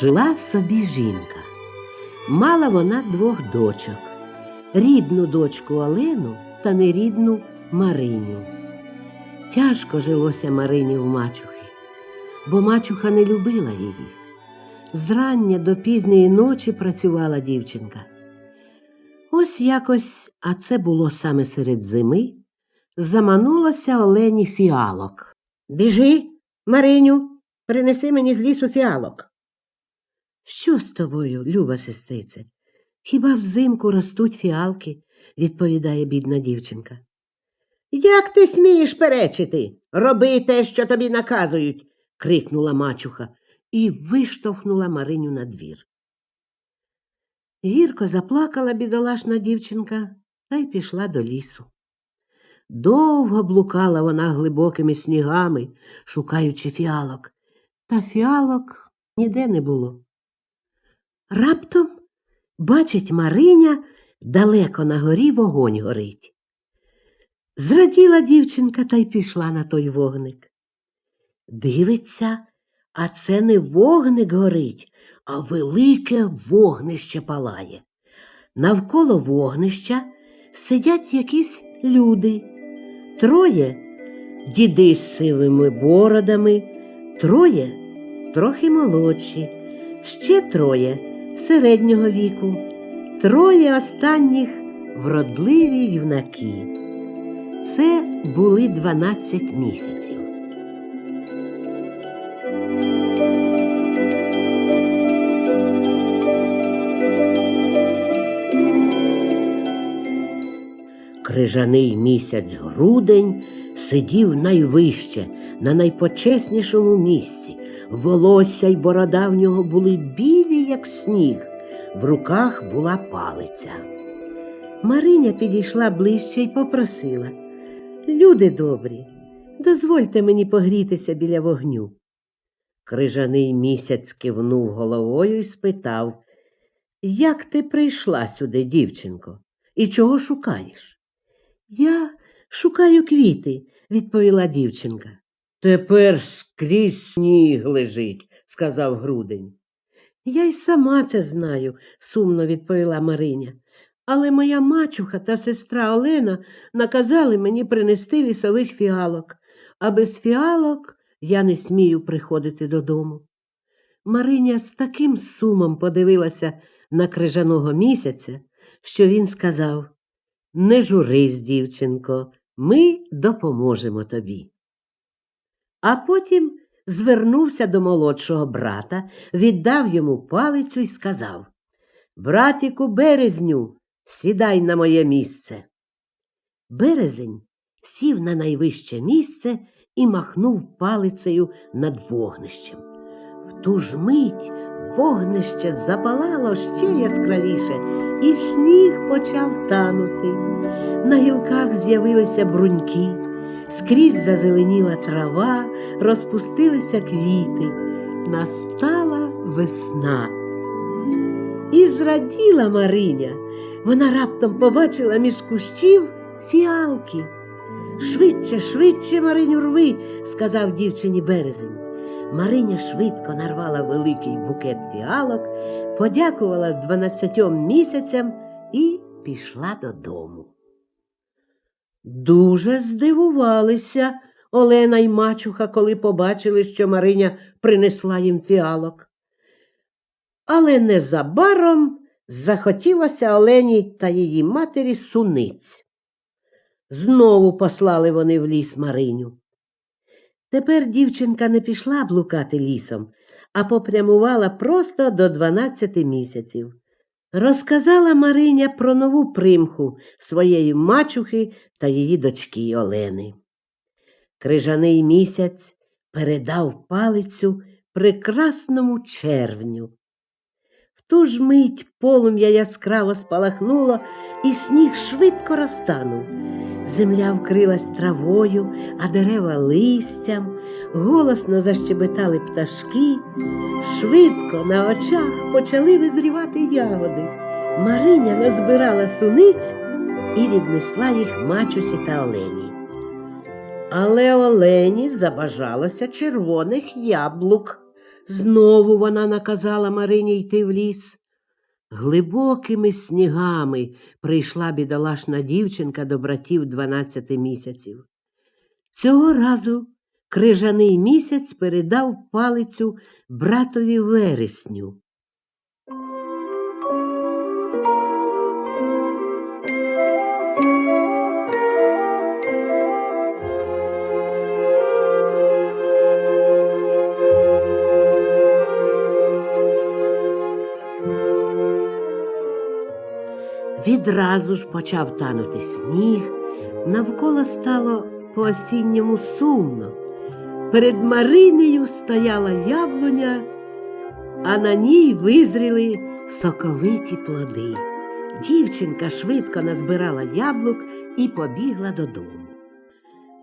Жила собі жінка. Мала вона двох дочок: рідну дочку Олену та нерідну Мариню. Тяжко жилося Марині в мачухи, бо мачуха не любила її. Зрання до пізньої ночі працювала дівчинка. Ось якось, а це було саме серед зими, заманулося Олені фіалок. Біжи, Мариню, принеси мені з лісу фіалок. Що з тобою, люба сестрице? Хіба взимку ростуть фіалки? відповідає бідна дівчинка. Як ти смієш перечити? Роби те, що тобі наказують, крикнула мачуха і виштовхнула Мариню на двір. Гірко заплакала бідолашна дівчинка та й пішла до лісу. Довго блукала вона глибокими снігами, шукаючи фіалок, та фіалок ніде не було. Раптом бачить Мариня, далеко на горі вогонь горить. Зраділа дівчинка та й пішла на той вогник. Дивиться, а це не вогник горить, а велике вогнище палає. Навколо вогнища сидять якісь люди. Троє діди з сивими бородами, троє трохи молодші, ще троє середнього віку, троє останніх вродливі юнаки. Це були 12 місяців. Крижаний місяць грудень сидів найвище, на найпочеснішому місці. Волосся й борода в нього були білі, як сніг, в руках була палиця. Мариня підійшла ближче й попросила Люди добрі, дозвольте мені погрітися біля вогню. Крижаний місяць кивнув головою і спитав Як ти прийшла сюди, дівчинко, і чого шукаєш? Я шукаю квіти, відповіла дівчинка. Тепер скрізь сніг лежить, сказав грудень. Я й сама це знаю, сумно відповіла Мариня. Але моя мачуха та сестра Олена наказали мені принести лісових фіалок, а без фіалок я не смію приходити додому. Мариня з таким сумом подивилася на крижаного місяця, що він сказав Не журись, дівчинко, ми допоможемо тобі. А потім звернувся до молодшого брата, віддав йому палицю і сказав Братіку березню, сідай на моє місце. Березень сів на найвище місце і махнув палицею над вогнищем. В ту ж мить вогнище запалало ще яскравіше, і сніг почав танути. На гілках з'явилися бруньки, скрізь зазеленіла трава, розпустилися квіти. Настала весна. І зраділа Мариня. Вона раптом побачила між кущів фіалки. Швидше, швидше, Мариню, рви, сказав дівчині березень. Мариня швидко нарвала великий букет фіалок, подякувала дванадцятьом місяцям і пішла додому. Дуже здивувалися Олена й мачуха, коли побачили, що Мариня принесла їм фіалок. Але незабаром захотілося Олені та її матері суниць. Знову послали вони в ліс Мариню. Тепер дівчинка не пішла блукати лісом, а попрямувала просто до дванадцяти місяців. Розказала Мариня про нову примху своєї мачухи та її дочки Олени. Крижаний місяць передав палицю прекрасному червню. В ту ж мить полум'я яскраво спалахнуло, і сніг швидко розтанув. Земля вкрилась травою, а дерева листям, голосно защебетали пташки. Швидко на очах почали визрівати ягоди. Мариня назбирала суниць і віднесла їх мачусі та Олені. Але Олені забажалося червоних яблук. Знову вона наказала Марині йти в ліс. Глибокими снігами прийшла бідолашна дівчинка до братів дванадцяти місяців. Цього разу крижаний місяць передав палицю братові вересню. Відразу ж почав танути сніг, навколо стало по-осінньому сумно. Перед Маринею стояла яблуня, а на ній визріли соковиті плоди. Дівчинка швидко назбирала яблук і побігла додому.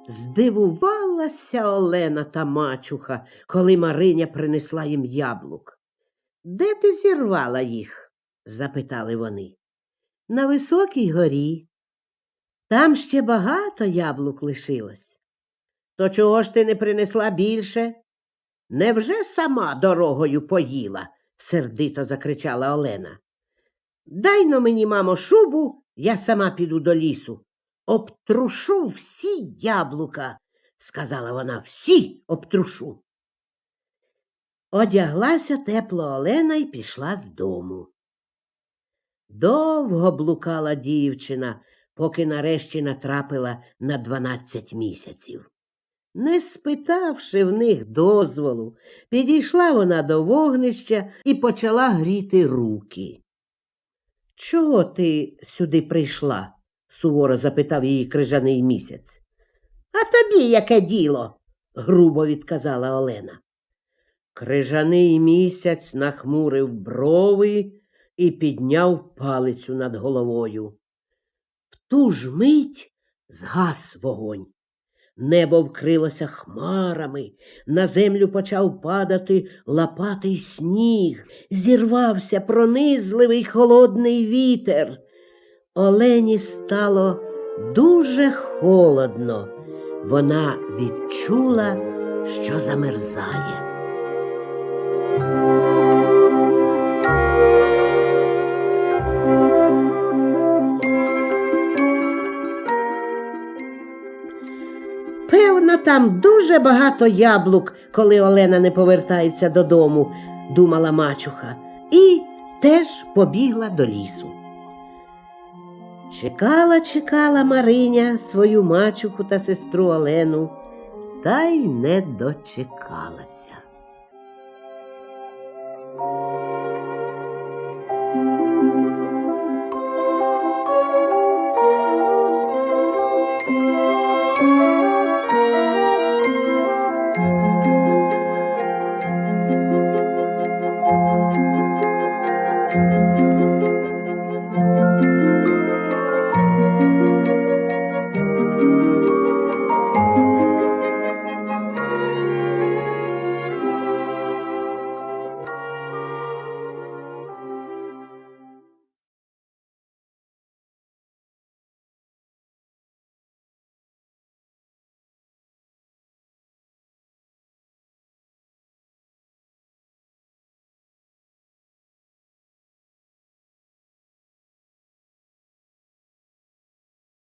Здивувалася Олена та мачуха, коли Мариня принесла їм яблук. Де ти зірвала їх? запитали вони. На високій горі. Там ще багато яблук лишилось. То чого ж ти не принесла більше? Невже сама дорогою поїла? сердито закричала Олена. Дай но мені, мамо, шубу, я сама піду до лісу. Обтрушу всі яблука, сказала вона, всі обтрушу. Одяглася тепло Олена і пішла з дому. Довго блукала дівчина, поки нарешті натрапила на дванадцять місяців. Не спитавши в них дозволу, підійшла вона до вогнища і почала гріти руки. Чого ти сюди прийшла? суворо запитав її крижаний місяць. А тобі яке діло? грубо відказала Олена. Крижаний місяць нахмурив брови і підняв палицю над головою. В ту ж мить згас вогонь. Небо вкрилося хмарами, на землю почав падати лопатий сніг, зірвався пронизливий холодний вітер. Олені стало дуже холодно. Вона відчула, що замерзає. Там дуже багато яблук, коли Олена не повертається додому, думала мачуха, і теж побігла до лісу. Чекала, чекала Мариня свою мачуху та сестру Олену, та й не дочекалася.